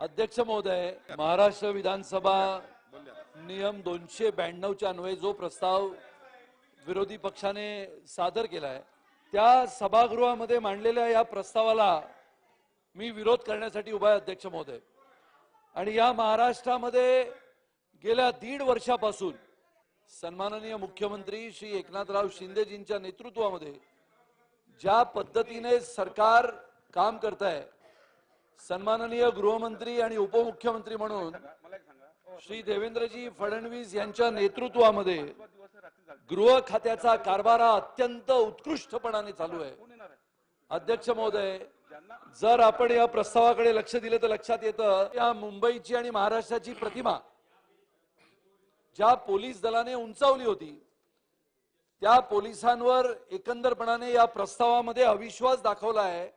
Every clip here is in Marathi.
अध्यक्ष महोदय महाराष्ट्र विधानसभा नियम दोनशे ब्याण्णवच्या अन्वये जो प्रस्ताव विरोधी पक्षाने सादर केलाय त्या सभागृहामध्ये मांडलेल्या या प्रस्तावाला मी विरोध करण्यासाठी उभा आहे अध्यक्ष महोदय. आणि या महाराष्ट्रामध्ये गेल्या दीड वर्षापासून सन्माननीय मुख्यमंत्री श्री एकनाथराव शिंदेजींच्या नेतृत्वामध्ये ज्या पद्धतीने सरकार काम करत आहे सन्माननीय गृहमंत्री आणि उपमुख्यमंत्री म्हणून श्री देवेंद्रजी फडणवीस यांच्या नेतृत्वामध्ये गृह खात्याचा कारभार अत्यंत उत्कृष्टपणाने चालू आहे. अध्यक्ष महोदय जर आपण या प्रस्तावाकडे लक्ष दिलं तर लक्षात येतं या मुंबईची आणि महाराष्ट्राची प्रतिमा ज्या पोलीस दलाने उंचावली होती त्या पोलिसांवर एकंदरपणाने या प्रस्तावामध्ये अविश्वास दाखवला आहे.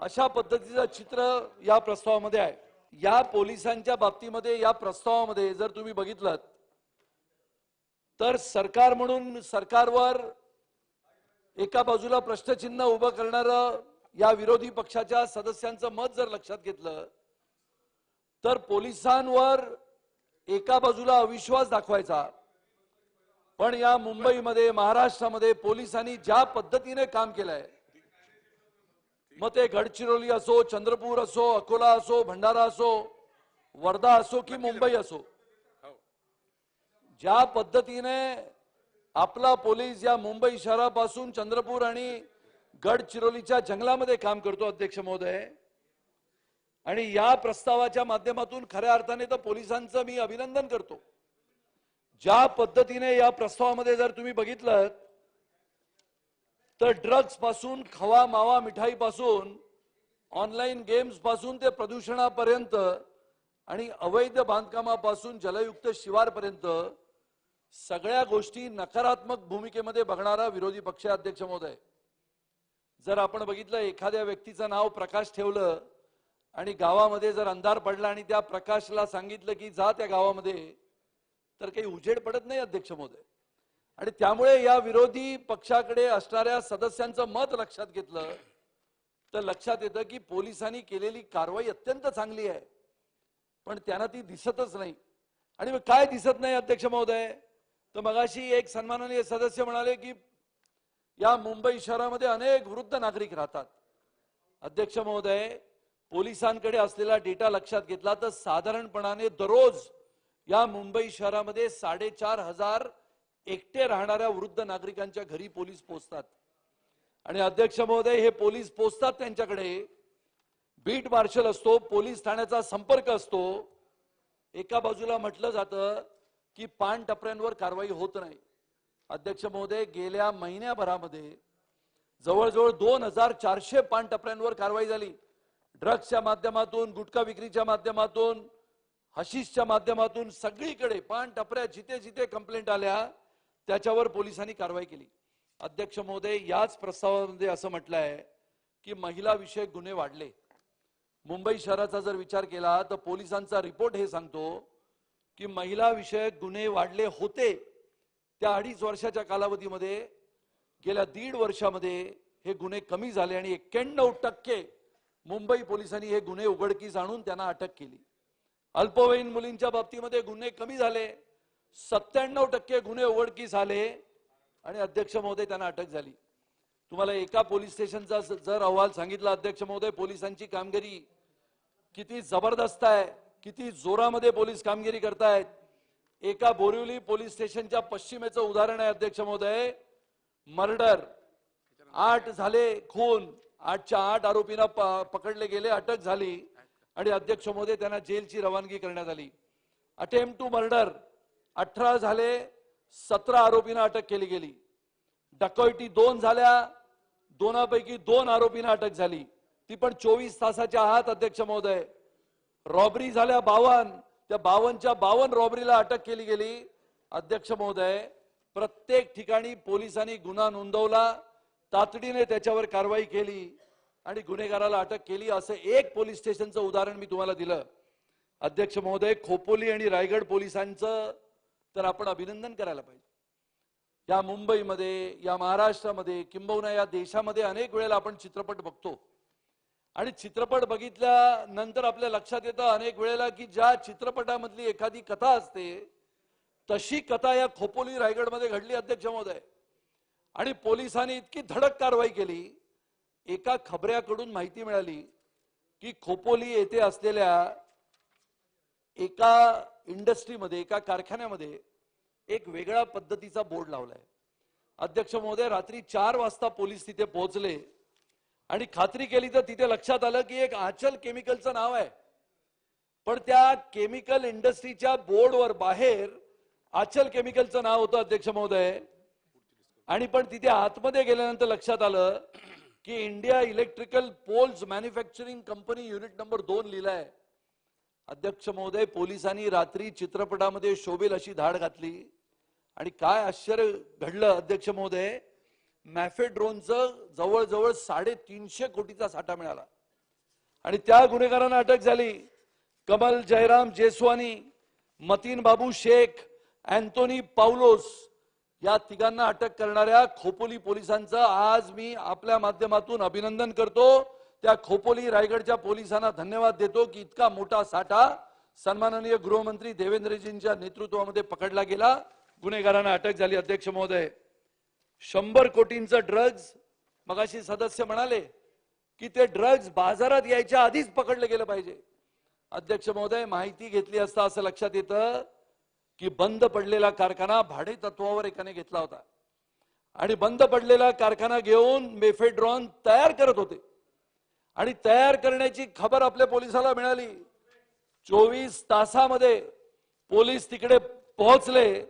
अशा पद्धतीचं चित्र या प्रस्तावामध्ये आहे. या पोलिसांच्या बाबतीमध्ये या प्रस्तावामध्ये जर तुम्ही बघितलं तर सरकार म्हणून सरकारवर एका बाजूला प्रश्नचिन्ह उभं करणारं या विरोधी पक्षाच्या सदस्यांचं मत जर लक्षात घेतलं तर पोलिसांवर एका बाजूला अविश्वास दाखवायचा. पण या मुंबईमध्ये महाराष्ट्रामध्ये पोलिसांनी ज्या पद्धतीने काम केलंय मग ते गडचिरोली असो चंद्रपूर असो अकोला असो भंडारा असो वर्धा असो की मुंबई असो ज्या पद्धतीने आपला पोलीस या मुंबई शहरापासून चंद्रपूर आणि गडचिरोलीच्या जंगलामध्ये काम करतो अध्यक्ष महोदय आणि या प्रस्तावाच्या माध्यमातून खऱ्या अर्थाने तर पोलिसांचं मी अभिनंदन करतो. ज्या पद्धतीने या प्रस्तावामध्ये जर तुम्ही बघितलं तर ड्रग्जपासून खवा मावा मिठाई पासून ऑनलाईन गेम्सपासून ते प्रदूषणापर्यंत आणि अवैध बांधकामापासून जलयुक्त शिवारपर्यंत सगळ्या गोष्टी नकारात्मक भूमिकेमध्ये बघणारा विरोधी पक्ष अध्यक्ष महोदय. जर आपण बघितलं एखाद्या व्यक्तीचं नाव प्रकाश ठेवलं आणि गावामध्ये जर अंधार पडला आणि त्या प्रकाशला सांगितलं की जा त्या गावामध्ये तर काही उजेड पडत नाही अध्यक्ष महोदय. आणि त्यामुळे या विरोधी पक्षाकडे असणाऱ्या सदस्यांचं मत लक्षात घेतलं तर लक्षात येतं की पोलिसांनी केलेली कारवाई अत्यंत चांगली आहे. पण त्यांना ती दिसतच नाही. आणि मग काय दिसत नाही अध्यक्ष महोदय? तर मगाशी एक सन्माननीय सदस्य म्हणाले की या मुंबई शहरामध्ये अनेक वृद्ध नागरिक राहतात. अध्यक्ष महोदय पोलिसांकडे असलेला डेटा लक्षात घेतला तर साधारणपणाने दररोज या मुंबई शहरामध्ये साडेचार हजार एकटे राहणाऱ्या वृद्ध नागरिकांच्या घरी पोलीस पोचतात. आणि अध्यक्ष महोदय हे पोलीस पोचतात त्यांच्याकडे. बीट मार्शल असतो पोलीस ठाण्याचा संपर्क असतो. एका बाजूला म्हटलं जातं की पान टपऱ्यांवर कारवाई होत नाही. अध्यक्ष महोदय गेल्या महिन्याभरामध्ये जवळजवळ दोन हजार चारशे पान टपऱ्यांवर कारवाई झाली. ड्रग्सच्या माध्यमातून गुटखा विक्रीच्या माध्यमातून हशीसच्या माध्यमातून सगळीकडे पान टपऱ्या जिथे जिथे कंप्लेंट आल्या त्याच्यावर पोलिसांनी कारवाई केली. अध्यक्ष महोदय याच प्रस्तावामध्ये असं म्हटलं आहे की महिला विषयक गुन्हे वाढले. मुंबई शहराचा जर विचार केला तर पोलिसांचा रिपोर्ट हे सांगतो की महिला विषयक गुन्हे वाढले होते त्या अडीच वर्षाच्या कालावधीमध्ये. गेल्या दीड वर्षामध्ये हे गुन्हे कमी झाले आणि एक्क्याण्णव टक्के मुंबई पोलिसांनी हे गुन्हे उघडकीस आणून त्यांना अटक केली. अल्पवयीन मुलींच्या बाबतीमध्ये गुन्हे कमी झाले. सत्त्याण्णव टक्के गुन्हे उघडकी झाले आणि अध्यक्ष महोदय त्यांना अटक झाली. तुम्हाला एका पोलीस स्टेशनचा जर अहवाल सांगितला अध्यक्ष महोदय पोलिसांची कामगिरी किती जबरदस्त आहे किती जोरामध्ये पोलीस कामगिरी करतायत. एका बोरिवली पोलीस स्टेशनच्या पश्चिमेचं उदाहरण आहे अध्यक्ष महोदय. मर्डर. आठ झाले खून. आठच्या आठ आरोपींना प- पकडले गेले अटक झाली. आणि अध्यक्ष महोदय त्यांना जेलची रवानगी करण्यात आली. Attempt to murder. अठरा झाले सतरा आरोपींना अटक केली गेली. डकॉइटी दोन झाल्या दोनापैकी दोन आरोपींना अटक झाली. ती पण चोवीस तासाच्या आहात अध्यक्ष महोदय. रॉबरी झाल्या बावन त्या बावनच्या बावन रॉबरीला अटक केली गेली. अध्यक्ष महोदय प्रत्येक ठिकाणी पोलिसांनी गुन्हा नोंदवला तातडीने त्याच्यावर कारवाई केली आणि गुन्हेगाराला अटक केली. असं एक पोलीस स्टेशनचं उदाहरण मी तुम्हाला दिलं. अध्यक्ष महोदय खोपोली आणि रायगड पोलिसांचं तर आपण अभिनंदन करायला पाहिजे. या मुंबईमध्ये या महाराष्ट्रामध्ये किंबहुना या देशामध्ये अनेक वेळेला आपण चित्रपट बघतो. आणि चित्रपट बघितल्यानंतर आपल्या लक्षात येतं अनेक वेळेला की ज्या चित्रपटामधली एखादी कथा असते तशी कथा या खोपोली रायगडमध्ये घडली अध्यक्ष महोदय. आणि पोलिसांनी इतकी धडक कारवाई केली एका खबऱ्याकडून माहिती मिळाली की खोपोली येथे असलेल्या एका इंडस्ट्रीमध्ये एका कारखान्यामध्ये एक वेगळ्या पद्धतीचा बोर्ड लावलाय. अध्यक्ष महोदय रात्री चार वाजता पोलीस तिथे पोहोचले. आणि खात्री केली तर तिथे लक्षात आलं की एक आचल केमिकलचं नाव आहे. पण त्या केमिकल इंडस्ट्रीच्या बोर्डवर बाहेर आचल केमिकलचं नाव होतं अध्यक्ष महोदय. आणि पण तिथे आतमध्ये गेल्यानंतर लक्षात आलं की India electrical poles manufacturing company unit number दोन लिहिलाय. अध्यक्ष महोदय पोलिसांनी रात्री चित्रपटामध्ये शोभेल अशी धाड घातली. आणि काय आश्चर्य घडलं अध्यक्ष महोदय मॅफेड्रोनचं जवळजवळ साडेतीनशे कोटीचा साठा मिळाला. आणि त्या गुन्हेगारांना अटक झाली. कमल जयराम जेसवानी मतीन बाबू शेख अँथोनी पाउलोस या तिघांना अटक करणाऱ्या खोपोली पोलिसांचं आज मी आपल्या माध्यमातून अभिनंदन करतो. त्या खोपोली रायगडच्या पोलिसांना धन्यवाद देतो की इतका मोठा साठा सन्माननीय गृहमंत्री देवेंद्रजींच्या नेतृत्वामध्ये पकडला गेला. गुन्हेगारांना अटक झाली अध्यक्ष महोदय. शंभर कोटींचं ड्रग्ज मगाशी सदस्य म्हणाले की ते ड्रग्ज बाजारात यायच्या आधीच पकडले गेलं पाहिजे. अध्यक्ष महोदय माहिती घेतली असता असं लक्षात येतं की बंद पडलेला कारखाना भाडे तत्वावर एकाने घेतला होता. आणि बंद पडलेला कारखाना घेऊन मेफेड्रॉन तयार करत होते. आणि तयार करण्याची खबर आपल्या पोलिसाला मिळाली. चोवीस तासामध्ये पोलीस तिकडे पोहोचले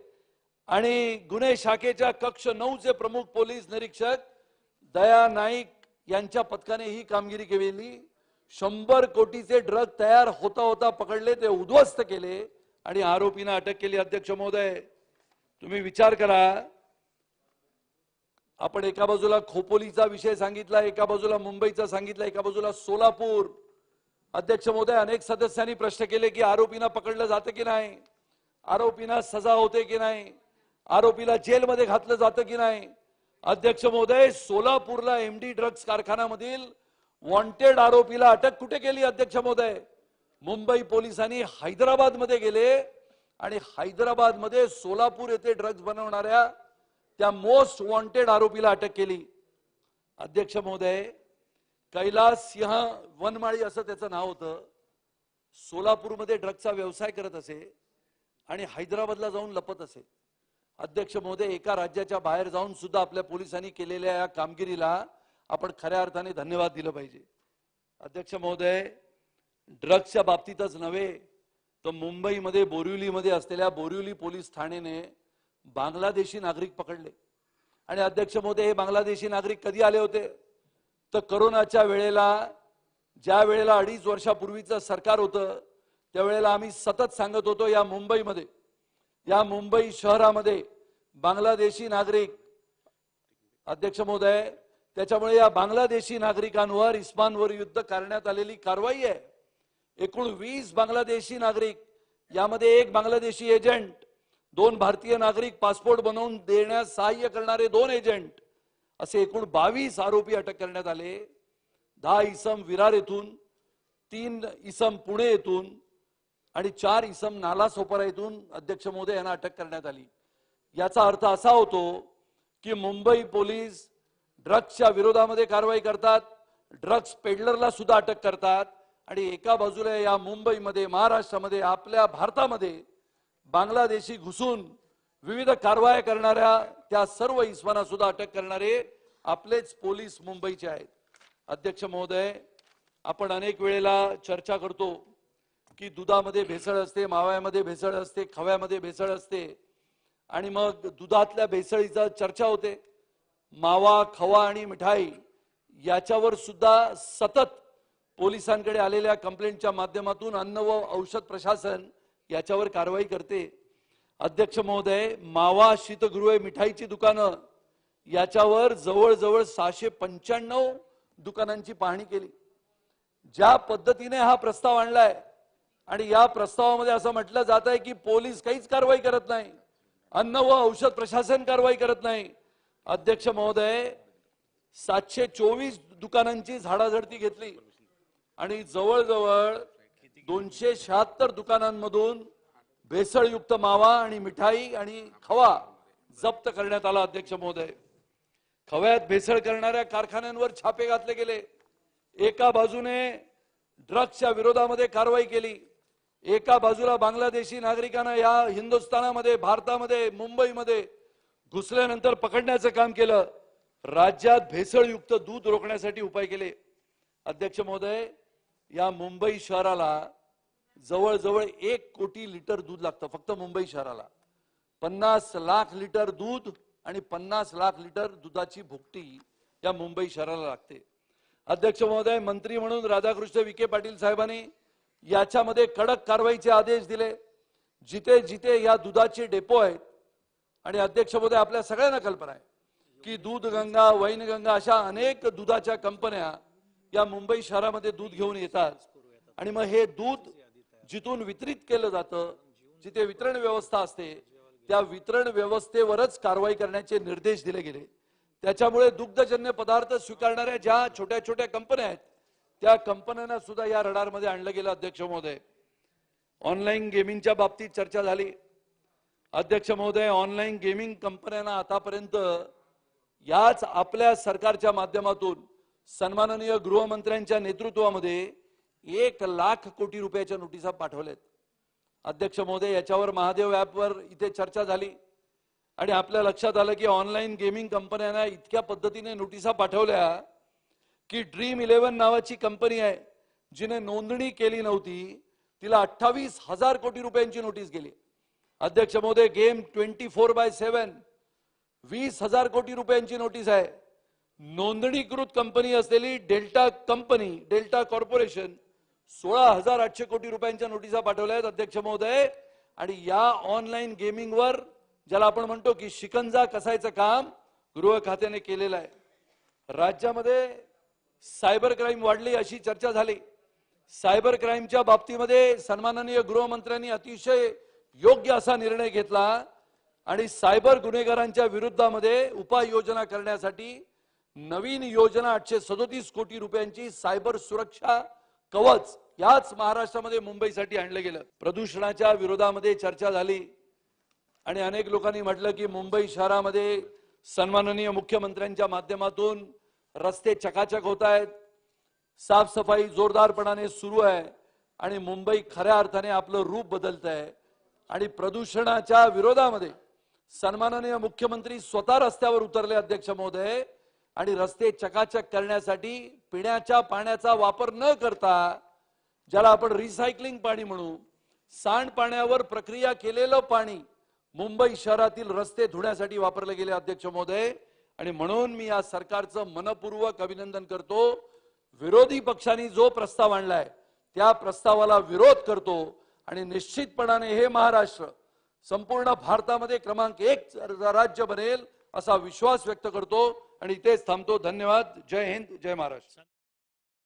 आणि गुन्हे शाखेच्या कक्ष नऊचे प्रमुख पोलीस निरीक्षक दया नाईक यांच्या पथकाने ही कामगिरी केलेली. शंभर कोटीचे ड्रग तयार होता होता पकडले ते उद्ध्वस्त केले आणि आरोपींना अटक केली. अध्यक्ष महोदय तुम्ही विचार करा. आपण एका बाजूला खोपोलीचा विषय सांगितला एका बाजूला मुंबईचा सांगितला एका बाजूला सोलापूर. अध्यक्ष महोदय अनेक सदस्यांनी प्रश्न केले की आरोपींना पकडलं जातं की नाही? आरोपींना सजा होते की नाही? आरोपीला जेलमध्ये घातलं जातं की नाही? अध्यक्ष महोदय सोलापूरला एमडी ड्रग्ज कारखान्यामधील वॉन्टेड आरोपीला अटक कुठे केली अध्यक्ष महोदय? मुंबई पोलिसांनी हैदराबादमध्ये गेले आणि हैदराबादमध्ये सोलापूर येथे ड्रग्ज बनवणाऱ्या त्या मोस्ट वॉन्टेड आरोपीला अटक केली. अध्यक्ष महोदय कैलास सिंह वनमाळी असं त्याचं नाव होतं. सोलापूरमध्ये ड्रगचा व्यवसाय करत असे आणि हैदराबादला जाऊन लपत असे. अध्यक्ष महोदय एका राज्याच्या बाहेर जाऊन सुद्धा आपल्या पोलिसांनी केलेल्या या कामगिरीला आपण खऱ्या अर्थाने धन्यवाद दिलं पाहिजे. अध्यक्ष महोदय ड्रग्सच्या बाबतीतच नव्हे तर मुंबईमध्ये बोरिवलीमध्ये असलेल्या बोरिवली पोलीस ठाण्याने बांगलादेशी नागरिक पकडले. आणि अध्यक्ष मोदी हे बांगलादेशी नागरिक कधी आले होते? तर करोनाच्या वेळेला ज्या वेळेला अडीच वर्षापूर्वीचं सरकार होतं त्यावेळेला आम्ही सतत सांगत होतो या मुंबईमध्ये या मुंबई शहरामध्ये बांगलादेशी नागरिक अध्यक्ष महोदय त्याच्यामुळे या बांगलादेशी नागरिकांवर इस्मानवर युद्ध करण्यात आलेली कारवाई आहे. एकूण वीस बांगलादेशी नागरिक यामध्ये एक बांगलादेशी एजंट दोन भारतीय नागरिक पासपोर्ट बनवून देण्यास सहाय्य करणारे दोन एजंट असे एकूण बावीस आरोपी अटक करण्यात आले. दहा इसम विरार येथून तीन इसम पुणे येथून आणि चार इसम नालासोपारा येथून अध्यक्ष मोदी यांना अटक करण्यात आली. याचा अर्थ असा होतो की मुंबई पोलीस ड्रग्सच्या विरोधामध्ये कारवाई करतात ड्रग्स पेडलरला सुद्धा अटक करतात आणि एका बाजूला या मुंबईमध्ये महाराष्ट्रामध्ये आपल्या भारतामध्ये बांगलादेशी घुसून विविध कारवाया करणाऱ्या त्या सर्व इस्माना सुद्धा अटक करणारे आपलेच पोलीस मुंबईचे आहेत. अध्यक्ष महोदय आपण अनेक वेळेला चर्चा करतो की दुधामध्ये भेसळ असते माव्यामध्ये भेसळ असते खव्यामध्ये भेसळ असते आणि मग दुधातल्या भेसळीचा चर्चा होते. मावा खवा आणि मिठाई याच्यावर सुद्धा सतत पोलिसांकडे आलेल्या कंप्लेंटच्या माध्यमातून अन्न व औषध प्रशासन याच्यावर कारवाई करते. अध्यक्ष महोदय मावा शीतगृहे मिठाईची दुकानं याच्यावर जवळजवळ सहाशे पंच्याण्णव दुकानांची पाहणी केली. ज्या पद्धतीने हा प्रस्ताव आणलाय आणि या प्रस्तावामध्ये असं म्हटलं जात आहे की पोलीस काहीच कारवाई करत नाही अन्न व औषध प्रशासन कारवाई करत नाही. अध्यक्ष महोदय सातशे चोवीस दुकानांची झाडाझडती घेतली. आणि जवळजवळ दोनशे शहात्तर दुकानांमधून भेसळयुक्त मावा आणि मिठाई आणि खवा जप्त करण्यात आला अध्यक्ष महोदय. खव्यात भेसळ करणाऱ्या कारखान्यांवर छापे घातले गेले. एका बाजूने ड्रग्सच्या विरोधामध्ये कारवाई केली. एका बाजूला बांगलादेशी नागरिकांना या हिंदुस्थानामध्ये भारतामध्ये मुंबईमध्ये घुसल्यानंतर पकडण्याचं काम केलं. राज्यात भेसळयुक्त दूध रोखण्यासाठी उपाय केले. अध्यक्ष महोदय या मुंबई शहराला जवळजवळ एक कोटी लिटर दूध लागतं फक्त मुंबई शहराला. पन्नास लाख लिटर दूध आणि पन्नास लाख लिटर दुधाची भुकटी या मुंबई शहराला लागते. अध्यक्ष महोदय मंत्री म्हणून राधाकृष्ण विखे पाटील साहेबांनी याच्यामध्ये कडक कारवाईचे आदेश दिले. जिथे जिथे या दुधाचे डेपो आहेत आणि अध्यक्ष महोदय आपल्या सगळ्यांना कल्पना आहे की दूध गंगा वैनगंगा अशा अनेक दुधाच्या कंपन्या या मुंबई शहरामध्ये दूध घेऊन येतात. आणि मग हे दूध जिथून वितरित केलं जातं जिथे वितरण व्यवस्था असते त्या वितरण व्यवस्थेवरच कारवाई करण्याचे निर्देश दिले गेले. त्याच्यामुळे दुग्धजन्य पदार्थ स्वीकारणाऱ्या ज्या छोट्या छोट्या कंपन्या आहेत त्या कंपन्यांना सुद्धा या रडारमध्ये आणलं गेलं अध्यक्ष महोदय. ऑनलाईन गेमिंगच्या बाबतीत चर्चा झाली. अध्यक्ष महोदय ऑनलाईन गेमिंग कंपन्यांना आतापर्यंत याच आपल्या सरकारच्या माध्यमातून सन्माननीय गृहमंत्र्यांच्या नेतृत्वामध्ये एक लाख कोटी रुपयाच्या नोटिसा पाठवल्यात अध्यक्ष महोदय याच्यावर महादेव ॲपवर इथे चर्चा झाली. आणि आपल्या लक्षात आलं की ऑनलाईन गेमिंग कंपन्यांना इतक्या पद्धतीने नोटिसा पाठवल्या की ड्रीम इलेव्हन नावाची कंपनी आहे जिने नोंदणी केली नव्हती तिला अठ्ठावीस हजार कोटी रुपयांची नोटीस गेली. अध्यक्ष महोदय game twenty four by seven वीस हजार कोटी रुपयांची नोटीस आहे. नोंदणीकृत कंपनी असलेली डेल्टा कंपनी डेल्टा कॉर्पोरेशन सोळा हजार आठशे कोटी रुपयांच्या नोटिसा पाठवल्या आहेत अध्यक्ष महोदय. आणि या ऑनलाईन गेमिंगवर ज्याला आपण म्हणतो की शिकंजा कसायचं काम गृह खात्याने केलेलं आहे. राज्यामध्ये सायबर क्राईम वाढली अशी चर्चा झाली. सायबर क्राईमच्या बाबतीमध्ये सन्माननीय गृहमंत्र्यांनी अतिशय योग्य असा निर्णय घेतला. आणि सायबर गुन्हेगारांच्या विरुद्धामध्ये उपाययोजना करण्यासाठी नवीन योजना आठशे सदोतीस कोटी रुपयांची सायबर सुरक्षा कवच याच महाराष्ट्रामध्ये मुंबईसाठी आणलं गेलं. प्रदूषणाच्या विरोधामध्ये चर्चा झाली. आणि अनेक लोकांनी म्हटलं की मुंबई शहरामध्ये सन्माननीय मुख्यमंत्र्यांच्या माध्यमातून रस्ते चकाचक होत आहेत. साफसफाई जोरदारपणाने सुरू आहे. आणि मुंबई खऱ्या अर्थाने आपलं रूप बदलत आहे. आणि प्रदूषणाच्या विरोधामध्ये सन्माननीय मुख्यमंत्री स्वतः रस्त्यावर उतरले अध्यक्ष महोदय. आणि रस्ते चकाचक करण्यासाठी पिण्याच्या पाण्याचा वापर न करता ज्याला आपण रिसायकलिंग पाणी म्हणू सांडपाण्यावर प्रक्रिया केलेलं पाणी मुंबई शहरातील रस्ते धुण्यासाठी वापरले गेले अध्यक्ष महोदय. आणि म्हणून मी या सरकारचं मनपूर्वक अभिनंदन करतो. विरोधी पक्षांनी जो प्रस्ताव आणलाय त्या प्रस्तावाला विरोध करतो. आणि निश्चितपणाने हे महाराष्ट्र संपूर्ण भारतामध्ये क्रमांक एक राज्य बनेल असा विश्वास व्यक्त करतो. आणि इथेच थांबतो. धन्यवाद. जय हिंद. जय महाराष्ट्र.